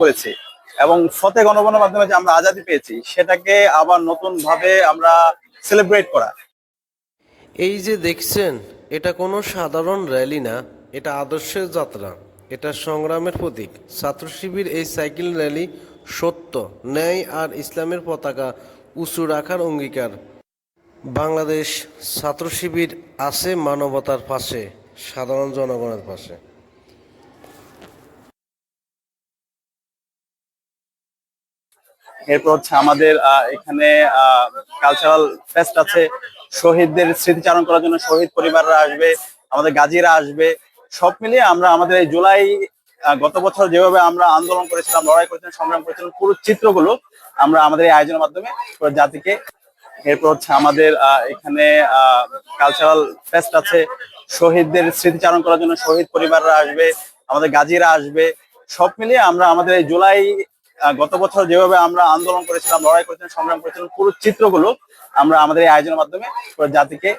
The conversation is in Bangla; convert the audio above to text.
করেছি। এবং ফতে গণগণের মাধ্যমে যে আমরা আজাদি পেয়েছি, সেটাকে আবার নতুন ভাবে আমরা সেলিব্রেট করা। এই যে দেখছেন, এটা কোনো সাধারণ র্যালি না, এটা আদর্শের যাত্রা। এটা সংগ্রামের প্রতীক। ছাত্র শিবির এই সাইকেল র্যালি সত্য, ন্যায় আর ইসলামের পতাকা উঁচু রাখার অঙ্গীকার। বাংলাদেশ ছাত্র শিবির আছে মানবতার পাশে, সাধারণ জনগণের পাশে। এরপর হচ্ছে আমাদের এখানে কালচারাল ফেস্ট আছে। শহীদদের স্মৃতিচারণ করার জন্য শহীদ পরিবাররা আসবে, আমাদের গাজীরা আসবে। সব মিলিয়ে আমরা আমাদের এই জুলাই গত বছর যেভাবে আমরা আন্দোলন করেছিলাম, লড়াই করেছিলাম, সংগ্রাম করেছিলাম, পুরো চিত্রগুলো আমরা আমাদের এই আয়োজনের মাধ্যমে জাতিকে। এরপর হচ্ছে আমাদের এখানে কালচারাল ফেস্ট আছে। শহীদদের স্মৃতিচারণ করার জন্য শহীদ পরিবাররা আসবে, আমাদের গাজীরা আসবে। সব মিলিয়ে আমরা আমাদের এই জুলাই গত বছর যেভাবে আমরা আন্দোলন করেছিলাম, লড়াই করেছিলাম, সংগ্রাম করেছিলাম, পুরো চিত্রগুলো আমরা আমাদের এই আয়োজনের মাধ্যমে জাতিকে